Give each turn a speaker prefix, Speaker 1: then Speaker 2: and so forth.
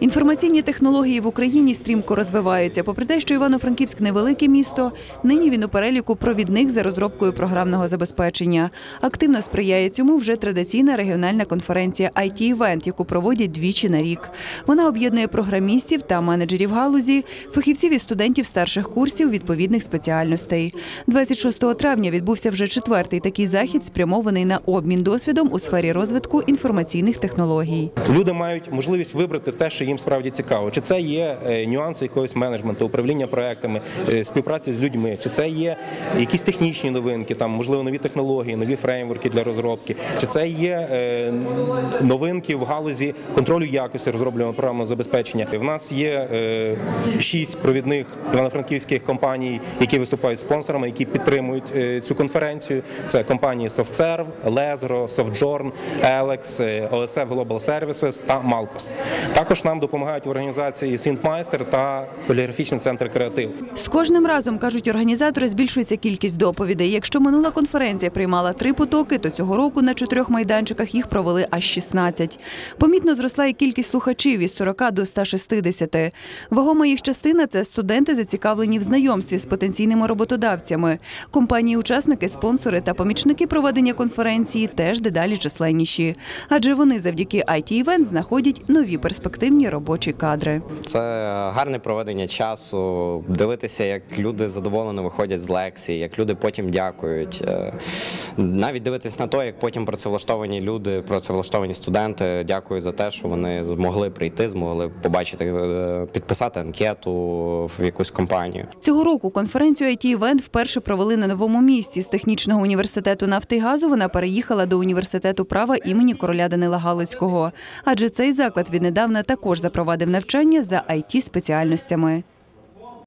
Speaker 1: Інформаційні технології в Україні стрімко розвиваються. Попри те, що Івано-Франківськ невелике місто, нині він у переліку провідних за розробкою програмного забезпечення. Активно сприяє цьому вже традиційна регіональна конференція IT Event, яку проводять двічі на рік. Вона об'єднує програмістів та менеджерів галузі, фахівців і студентів старших курсів відповідних спеціальностей. 26 травня відбувся вже четвертий такий захід, спрямований на обмін досвідом у сфері розвитку інформаційних технологій.
Speaker 2: Люди мають можливість вибрати те, що їм справді цікаво. Чи це є е, нюанси якогось менеджменту, управління проектами, е, співпраці з людьми, чи це є якісь технічні новинки, там можливо нові технології, нові фреймворки для розробки, чи це є е, новинки в галузі контролю якості розроблюваного програмного забезпечення. В нас є шість провідних івано-франківських компаній, які виступають спонсорами, які підтримують цю конференцію. Це компанії SoftServe, Lezro, SoftJourn, Alex, OSF Global Services та Malcos. Також нам допомагають в організації Сінтмайстер та поліграфічний центр креатив.
Speaker 1: З кожним разом, кажуть організатори, збільшується кількість доповідей. Якщо минула конференція приймала три потоки, то цього року на чотирьох майданчиках їх провели аж 16. Помітно зросла і кількість слухачів із 40 до 160. Вагома їх частина – це студенти, зацікавлені в знайомстві з потенційними роботодавцями. Компанії-учасники, спонсори та помічники проведення конференції теж дедалі численніші. Адже вони завдяки IT-івент знаходять нові перспективні робочі кадри.
Speaker 3: Це гарне проведення часу, дивитися, як люди задоволено виходять з лекцій, як люди потім дякують. Е, Навіть дивитися на те, як потім працевлаштовані люди, працевлаштовані студенти дякують за те, що вони змогли прийти, змогли побачити, е, підписати анкету в якусь компанію.
Speaker 1: Цього року конференцію IT-івент вперше провели на новому місці. З технічного університету нафти і газу вона переїхала до університету права імені короля Данила Галицького. Адже цей заклад віднедавна також запровадив навчання за IT-спеціальностями.